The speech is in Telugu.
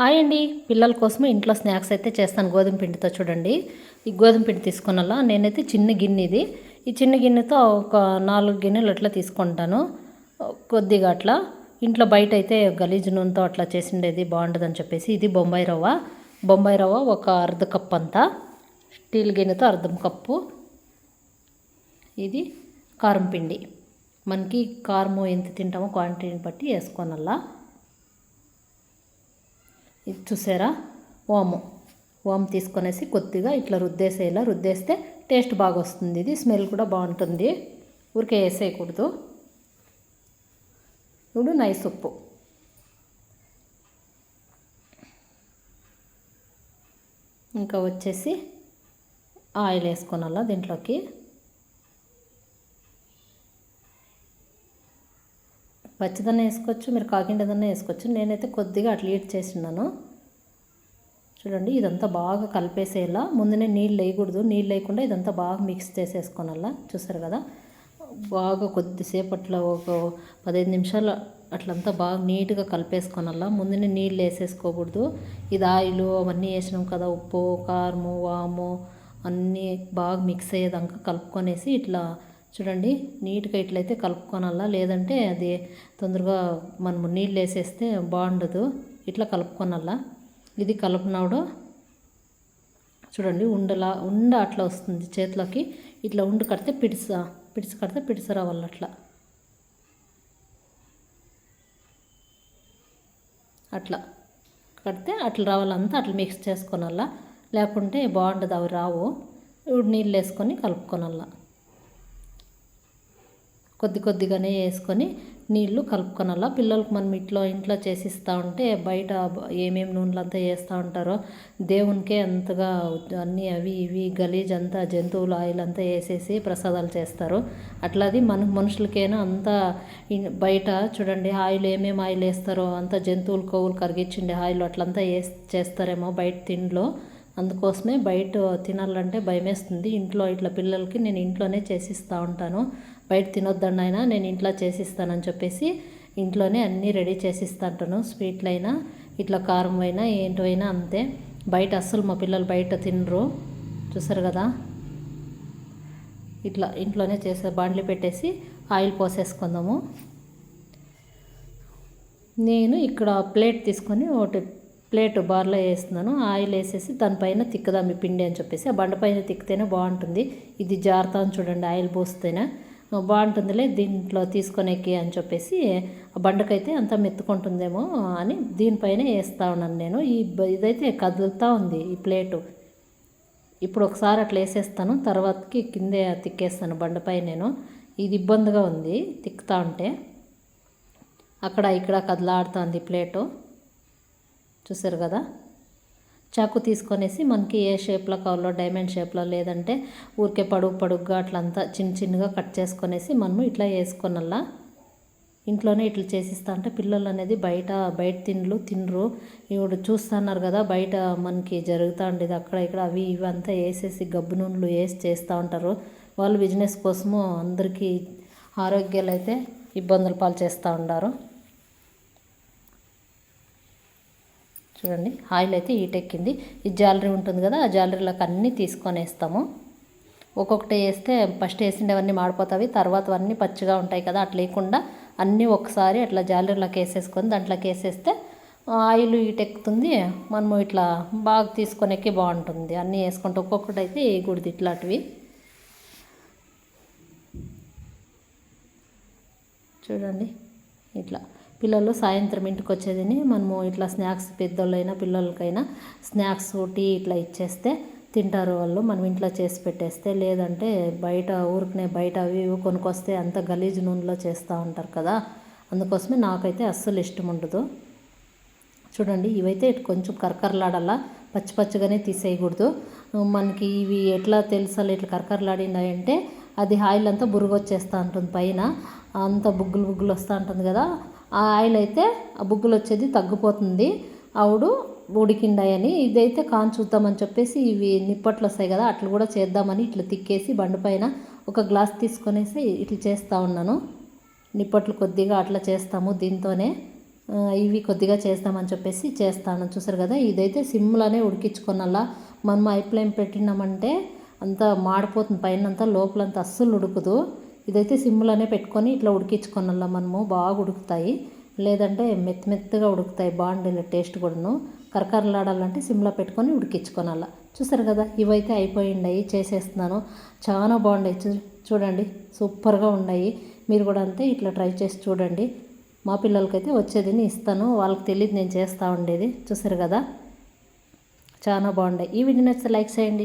హాయ్ అండి. పిల్లల కోసం ఇంట్లో స్నాక్స్ అయితే చేస్తాను గోధుమ పిండితో చూడండి. ఈ గోధుమ పిండి తీసుకున్నలా? నేనైతే చిన్న గిన్నె ఇది. ఈ చిన్న గిన్నెతో ఒక నాలుగు గిన్నెలు అట్లా తీసుకుంటాను. కొద్దిగా అట్లా. ఇంట్లో బయట అయితే గలీజ్ నూనెతో అట్లా చేసిండేది బాగుంటుందని చెప్పేసి ఇది బొంబాయి రవ్వ. బొంబాయి రవ్వ ఒక అర్ధ కప్ అంతా. స్టీల్ గిన్నెతో అర్ధం కప్పు. ఇది కారం పిండి. మనకి కారము ఎంత తింటామో క్వాంటిటీని బట్టి వేసుకోనల్లా. ఇది చూసారా? ఓము ఓము తీసుకొనేసి కొద్దిగా ఇట్లా రుద్దేసేలా రుద్దేస్తే టేస్ట్ బాగా వస్తుంది ఇది స్మెల్ కూడా బాగుంటుంది. ఊరికే వేసేయకూడదు. ఇప్పుడు నైస్ ఉప్పు. ఇంకా వచ్చేసి ఆయిల్ వేసుకోనాలా దీంట్లోకి పచ్చిదన్న వేసుకోవచ్చు మీరు కాకిండదన్న వేసుకోవచ్చు. నేనైతే కొద్దిగా అట్లా ఈట్ చేసినాను చూడండి ఇదంతా బాగా కలిపేసేలా. ముందునే నీళ్ళు వేయకూడదు నీళ్ళు వేయకుండా ఇదంతా బాగా మిక్స్ చేసేసుకోనల్లా. చూసారు కదా? బాగా కొద్దిసేపట్లో ఒక పదిహేను నిమిషాలు అట్లంతా బాగా నీట్గా కలిపేసుకోనల్లా. ముందునే నీళ్ళు వేసేసుకోకూడదు. ఇది ఆయిల్ అవన్నీ వేసినాం కదా ఉప్పు కారము వాము అన్నీ బాగా మిక్స్ అయ్యేదాకా కలుపుకొనేసి ఇట్లా చూడండి నీట్గా ఇట్లయితే కలుపుకోనల్లా లేదంటే అది తొందరగా మనము నీళ్ళు వేసేస్తే బాగుండదు. ఇట్లా కలుపుకోనల్లా ఇది కలుపునాడు చూడండి ఉండలా ఉండ అట్లా వస్తుంది చేతిలోకి. ఇట్లా ఉండి కడితే పిడిస పిడిసి కడితే పిడిస రావాలి అట్లా. అట్లా కడితే అట్లా రావాలంతా అట్లా మిక్స్ చేసుకోనల్లా లేకుంటే బాగుండదు అవి రావు. నీళ్ళు వేసుకొని కలుపుకోనల్లా కొద్ది కొద్దిగానే వేసుకొని నీళ్ళు కలుపుకొనలా. పిల్లలకు మనం ఇంట్లో ఇంట్లో చేసిస్తూ ఉంటే బయట ఏమేమి నూనెలు అంతా వేస్తూ ఉంటారో దేవునికే అంతగా అన్నీ అవి ఇవి గలీజ్ అంతా జంతువులు ఆయిల్ అంతా వేసేసి ప్రసాదాలు చేస్తారు. అట్లాది మన మనుషులకైనా అంతా బయట చూడండి ఆయిల్ ఏమేమి ఆయిల్ వేస్తారో అంతా జంతువులు కొవ్వులు కరిగించిండే ఆయిల్ అట్లంతా వేసి చేస్తారేమో బయట తిండిలో. అందుకోసమే బయట తినాలంటే భయమేస్తుంది. ఇంట్లో ఇట్లా పిల్లలకి నేను ఇంట్లోనే చేసిస్తూ ఉంటాను. బయట తినొద్దండి అయినా నేను ఇంట్లో చేసిస్తానని చెప్పేసి ఇంట్లోనే అన్నీ రెడీ చేసిస్తాంటాను. స్వీట్లైనా ఇట్లా కారం అయినా ఏంటివైనా అంతే. బయట అస్సలు మా పిల్లలు బయట తినరు. చూసారు కదా? ఇట్లా ఇంట్లోనే చేసే బాండ్లు పెట్టేసి ఆయిల్ పోసేసుకుందాము. నేను ఇక్కడ ప్లేట్ తీసుకొని ఒకటి ప్లేట్ బార్లో వేస్తున్నాను. ఆయిల్ వేసేసి దానిపైన తిక్కదాం పిండి అని చెప్పేసి. ఆ బండపైన తిక్కితేనే బాగుంటుంది. ఇది జారుతాను చూడండి ఆయిల్ పోస్తేనే. బాగుంటుందిలే దీంట్లో తీసుకొనేకి అని చెప్పేసి ఆ బండకైతే అంత మెత్తుకుంటుందేమో అని దీనిపైన వేస్తూ ఉన్నాను నేను. ఈ ఇదైతే కదులుతూ ఉంది ఈ ప్లేటు. ఇప్పుడు ఒకసారి అట్లా వేసేస్తాను తర్వాతకి కిందే తిక్కేస్తాను బండపై నేను. ఇది ఇబ్బందిగా ఉంది తిక్కుతా ఉంటే. అక్కడ ఇక్కడ కదలాడుతుంది ప్లేటు. చూసారు కదా? చాకు తీసుకొనేసి మనకి ఏ షేప్లో కావాలో డైమండ్ షేప్లో లేదంటే ఊరికే పడుగు పడుగ్గా అట్లంతా చిన్న చిన్నగా కట్ చేసుకొనేసి మనము ఇట్లా వేసుకొనల్లా. ఇంట్లోనే ఇట్లా చేసిస్తా అంటే పిల్లలు అనేది బయట బయట తిండ్లు తినరు. ఇప్పుడు చూస్తున్నారు కదా బయట మనకి జరుగుతూ ఉండేది అక్కడ ఇక్కడ అవి ఇవి అంతా వేసేసి గబ్బు నూనెలు వేసి చేస్తూ ఉంటారు. వాళ్ళు బిజినెస్ కోసము అందరికీ ఆరోగ్యాలు అయితే ఇబ్బందులు పాలు చేస్తూ ఉంటారు చూడండి ఆయిల్ అయితే ఈటెక్కింది ఈ జాలరీ ఉంటుంది కదా ఆ జాలరీలోకి అన్నీ తీసుకొని వేస్తాము ఒక్కొక్కటి వేస్తే ఫస్ట్ వేసిండేవన్నీ మాడిపోతాయి తర్వాత అన్నీ పచ్చిగా ఉంటాయి కదా అట్లా లేకుండా అన్నీ ఒకసారి అట్లా జాలరీలోకి వేసేసుకొని దాంట్లోకి వేసేస్తే ఆయిల్ ఈటెక్కుతుంది మనము ఇట్లా బాగా తీసుకొనేకి బాగుంటుంది. అన్నీ వేసుకుంటే ఒక్కొక్కటి అయితే వేయకూడదు ఇట్లాంటివి. చూడండి ఇట్లా. పిల్లలు సాయంత్రం ఇంటికి వచ్చేదని మనము ఇట్లా స్నాక్స్ పెద్దోళ్ళైనా పిల్లలకైనా స్నాక్స్ టీ ఇట్లా ఇచ్చేస్తే తింటారు వాళ్ళు. మనం ఇంట్లో చేసి పెట్టేస్తే లేదంటే బయట ఊరికనే బయట అవి ఇవి కొనుక్కొస్తే అంత గలీజ్ నూనెలో చేస్తూ ఉంటారు కదా. అందుకోసమే నాకైతే అస్సలు ఇష్టం ఉండదు. చూడండి ఇవైతే కొంచెం కరకరలాడాలా పచ్చి పచ్చిగానే తీసేయకూడదు. మనకి ఇవి ఎట్లా తెలుసాలి ఇట్లా కరకరలాడినాయంటే అది ఆయిల్ అంతా బురుగొచ్చేస్తూ ఉంటుంది పైన. అంత బుగ్గులు బుగ్గులు వస్తూ ఉంటుంది కదా. ఆ ఆయిల్ అయితే ఆ బుగ్గులు వచ్చేది తగ్గిపోతుంది. ఆవిడు ఉడికిండాయని ఇదైతే కాన్ చూద్దామని చెప్పేసి ఇవి నిప్పట్లు వస్తాయి కదా అట్లా కూడా చేద్దామని ఇట్లా తిక్కేసి బండిపైన ఒక గ్లాస్ తీసుకొనేసి ఇట్లా చేస్తూ ఉన్నాను. నిప్పట్లు కొద్దిగా అట్లా చేస్తాము దీంతోనే. ఇవి కొద్దిగా చేస్తామని చెప్పేసి చేస్తాను. చూసారు కదా ఇదైతే సిమ్లోనే ఉడికించుకున్నలా మనం ఐ ఫ్లేమ్ పెట్టినామంటే అంతా మాడిపోతుంది పైన అంతా లోపలంతా అస్సలు ఉడుకుదు. ఇదైతే సిమ్లోనే పెట్టుకొని ఇట్లా ఉడికించుకోనల్లా మనము. బాగా ఉడుకుతాయి. లేదంటే మెత్త మెత్తగా ఉడుకుతాయి బాగుండేది టేస్ట్ కూడాను. కరకరలాడాలంటే సిమ్లో పెట్టుకొని ఉడికించుకోనాల చూసారు కదా ఇవైతే అయిపోయిండాయి. చేసేస్తున్నాను. చాలా బాగున్నాయి చూ చూడండి సూపర్గా ఉన్నాయి మీరు కూడా అంతే ఇట్లా ట్రై చేసి చూడండి. మా పిల్లలకైతే వచ్చేది ఇస్తాను. వాళ్ళకి తెలియదు నేను చేస్తూ ఉండేది. చూసారు కదా చాలా బాగున్నాయి ఈ వీడియో నచ్చితే లైక్ చేయండి.